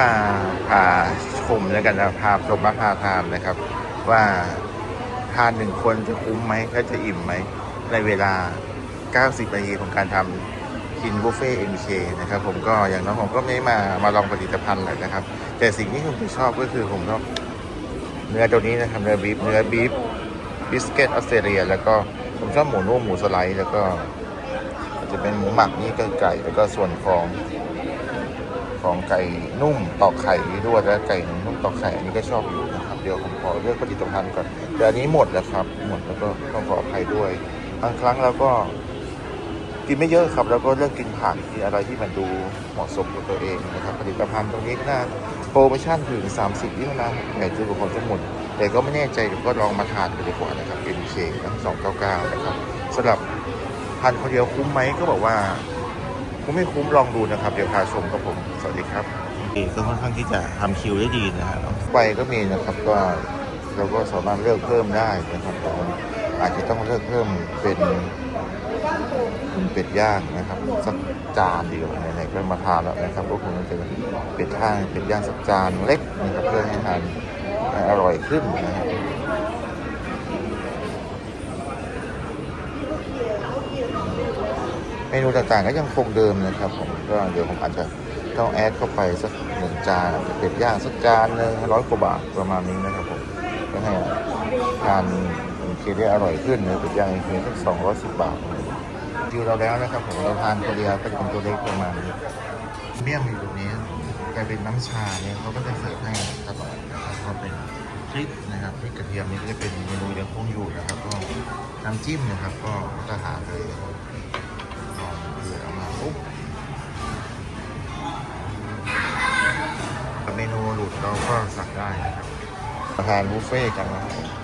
มาพาชมแล้วกันนะพาชมมาพาทานนะครับ ว่าทานหนึ่งคนจะคุ้มไหมและจะอิ่มไหม ในเวลา 90นาทีของการทำกินบุฟเฟ่เอ็มเคนะครับผมก็อย่างน้อยผมก็ไม่มามาลองผลิตภัณฑ์เลยนะครับ แต่สิ่งที่ผมชอบก็คือผมชอบเนื้อตัวนี้นะครับเนื้อบีฟเนื้อบีฟบิสเกตออสเตรเลีย แล้วก็ผมชอบหมูนุ่มหมูสไลด์แล้วก็อาจจะเป็นหมูหมักนี่ก็ไก่แล้วก็ส่วนของ ของไก่นุ่มตอกไข่ด้วยและไก่นุ่มตอกไข่อันนี้ก็ชอบอยู่นะครับเดี๋ยวผมขอเลือกผลิตภัณฑ์ก่อนเดี๋ยวอันนี้หมดแล้วครับ หมดแล้วก็ต้องขออภัยด้วยบางครั้งเราก็กินไม่เยอะครับ แล้วก็เลือกกินผักกินอะไรที่มันดูเหมาะสมกับตัวเองนะครับผลิตภัณฑ์ตรงนี้น่าโปรโมชั่นถึง 30นี่เท่านั้นแต่จะบุคคลจะหมดแต่ก็ไม่แน่ใจก็ลองมาทานกันดีกว่านะครับ MK ทั้ง299นะครับสำหรับทานคนเดียวคุ้มไหมก็บอกว่า คุ้มไม่คุ้มลองดูนะครับ เดี๋ยวพาชมกับผม สวัสดีครับก็ค่อนข้างที่จะทำคิวได้ดีนะฮะไปก็มีนะครับก็เราก็สามารถเลือกเพิ่มได้นะครับแต่ว่าอาจจะต้องเลือกเพิ่มเป็นเป็นเป็ดย่างนะครับสักจานเดียวไหนๆก็มาทานแล้วนะครับก็คงจะเป็ดย่างเป็ดย่างสักจานเล็กนะครับเพื่อให้ทานให้อร่อยขึ้นนะครับ เมนูต่างๆก็ยังคงเดิมนะครับผมก็เดี๋ยวผมอาจจะต้องแอดเข้าไปสักหนึ่งจานจะเป็ดย่างสักจานหนึ่งร้อยกว่าบาทประมาณนี้นะครับผมก็ให้ทานเคได้อร่อยขึ้นนะเป็ดย่างเคสักสองร้อยสิบบาทดิวเราแล้วนะครับผมเราทานตัวเดียวก็จะเป็นตัวเล็กประมาณนี้เมี่ยมอยู่ตรงนี้กลายเป็นน้ำชาเนี่ยเขาก็จะเสิร์ฟให้ตลอดนะครับก็เป็นพริกนะครับพริกกระเทียมนี่ก็จะเป็นเมนูยังคงอยู่นะครับ ก็น้ำจิ้มนะครับก็จะหาเลย เราก็สั่งได้นะครับทานบุฟเฟ่ต์กันนะครับ